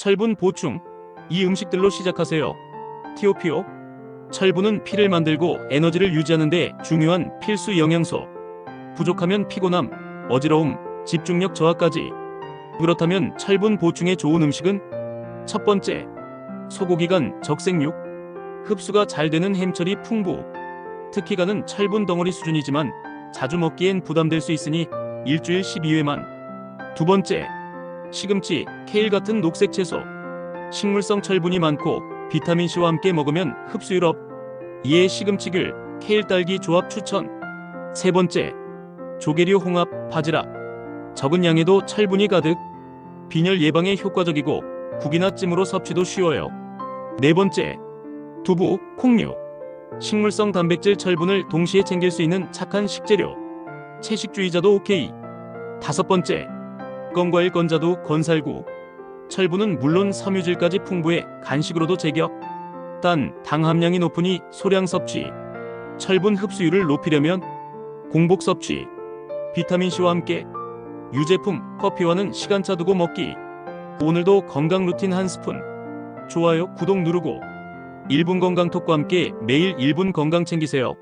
철분 보충. 이 음식들로 시작하세요. 티오피오. 철분은 피를 만들고 에너지를 유지하는 데 중요한 필수 영양소. 부족하면 피곤함, 어지러움, 집중력 저하까지. 그렇다면 철분 보충에 좋은 음식은 첫 번째, 소고기 간 적색육. 흡수가 잘 되는 햄철이 풍부. 특히 간은 철분 덩어리 수준이지만 자주 먹기엔 부담될 수 있으니 일주일 12회만. 두 번째, 시금치, 케일 같은 녹색 채소. 식물성 철분이 많고 비타민C와 함께 먹으면 흡수율 업. 이에 시금치귤, 케일 딸기 조합 추천. 세 번째, 조개류 홍합, 바지락. 적은 양에도 철분이 가득. 빈혈 예방에 효과적이고 국이나 찜으로 섭취도 쉬워요. 네 번째, 두부, 콩류. 식물성 단백질 철분을 동시에 챙길 수 있는 착한 식재료. 채식주의자도 오케이. 다섯 번째, 건과일 건자두, 건살구. 철분은 물론 섬유질까지 풍부해 간식으로도 제격. 단, 당 함량이 높으니 소량 섭취. 철분 흡수율을 높이려면 공복 섭취. 비타민C와 함께 유제품, 커피와는 시간차 두고 먹기. 오늘도 건강 루틴 한 스푼. 좋아요, 구독 누르고 1분 건강톡과 함께 매일 1분 건강 챙기세요.